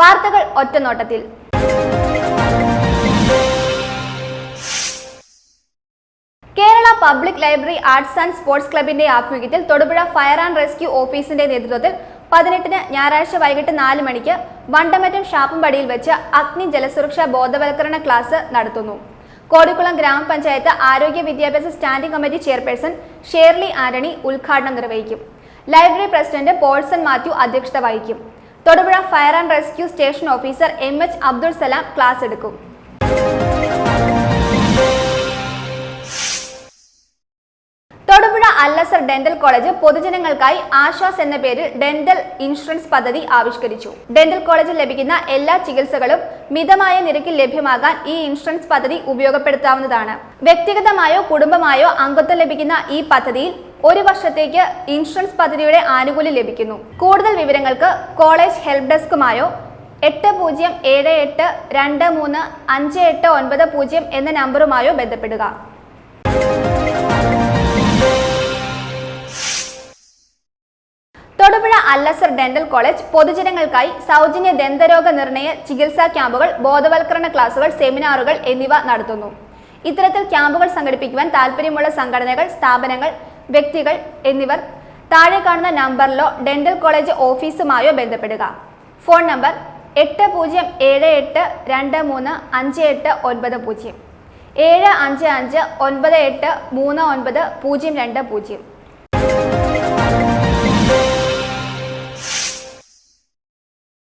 വാർത്തകൾ ഒറ്റനോട്ടത്തിൽ. Kerala public library arts and sports ക്ലബിന്റെ ആഭിമുഖ്യത്തിൽ തൊടുപുഴ ഫയർ ആൻഡ് റെസ്ക്യൂ ഓഫീസിന്റെ നേതൃത്വത്തിൽ പതിനെട്ടിന് ഞായറാഴ്ച വൈകിട്ട് നാല് മണിക്ക് വണ്ടമറ്റം ഷാപ്പുംപടിയിൽ വെച്ച് അഗ്നി ജലസുരക്ഷാ ബോധവൽക്കരണ ക്ലാസ് നടത്തുന്നു. കോടിക്കുളം ഗ്രാമപഞ്ചായത്ത് ആരോഗ്യ വിദ്യാഭ്യാസ standing committee chairperson Sherly Antony ഉദ്ഘാടനം നിർവഹിക്കും. ലൈബ്രറി പ്രസിഡന്റ് പോൾസൺ മാത്യു അധ്യക്ഷത വഹിക്കും. Thodupuzha fire and rescue station officer M H Abdul Salam class എടുക്കും. തൊടുപുഴ അല്ലസർ ഡെന്റൽ കോളേജ് പൊതുജനങ്ങൾക്കായി ആശ്വാസ് എന്ന പേരിൽ ഡെന്റൽ ഇൻഷുറൻസ് പദ്ധതി ആവിഷ്കരിച്ചു. ഡെന്റൽ കോളേജിൽ ലഭിക്കുന്ന എല്ലാ ചികിത്സകളും മിതമായ നിരക്കിൽ ലഭ്യമാകാൻ ഈ ഇൻഷുറൻസ് പദ്ധതി ഉപയോഗപ്പെടുത്താവുന്നതാണ്. വ്യക്തിഗതമായോ കുടുംബമായോ അംഗത്വം ലഭിക്കുന്ന ഈ പദ്ധതിയിൽ ഒരു വർഷത്തേക്ക് ഇൻഷുറൻസ് പദ്ധതിയുടെ ആനുകൂല്യം ലഭിക്കുന്നു. കൂടുതൽ വിവരങ്ങൾക്ക് കോളേജ് ഹെൽപ്പ് ഡെസ്കുമായോ എട്ട് പൂജ്യം ഏഴ് എട്ട് രണ്ട് മൂന്ന് അഞ്ച് എട്ട് ഒൻപത് പൂജ്യം എന്ന നമ്പറുമായോ ബന്ധപ്പെടുക. തൊടുപുഴ അല്ലസർ ഡെന്റൽ കോളേജ് പൊതുജനങ്ങൾക്കായി സൗജന്യ ദന്തരോഗ നിർണയ ചികിത്സാ ക്യാമ്പുകൾ ബോധവൽക്കരണ ക്ലാസുകൾ സെമിനാറുകൾ എന്നിവ നടത്തുന്നു. ഇത്തരത്തിൽ ക്യാമ്പുകൾ സംഘടിപ്പിക്കുവാൻ താല്പര്യമുള്ള സംഘടനകൾ സ്ഥാപനങ്ങൾ വ്യക്തികൾ എന്നിവർ താഴെ കാണുന്ന നമ്പറിലോ ഡെന്റൽ കോളേജ് ഓഫീസുമായോ ബന്ധപ്പെടുക. ഫോൺ നമ്പർ എട്ട് പൂജ്യം ഏഴ് എട്ട് രണ്ട് മൂന്ന് അഞ്ച് എട്ട് ഒൻപത് പൂജ്യം. ഏഴ് അഞ്ച് അഞ്ച് ഒൻപത് എട്ട് മൂന്ന് ഒൻപത് പൂജ്യം രണ്ട് പൂജ്യം.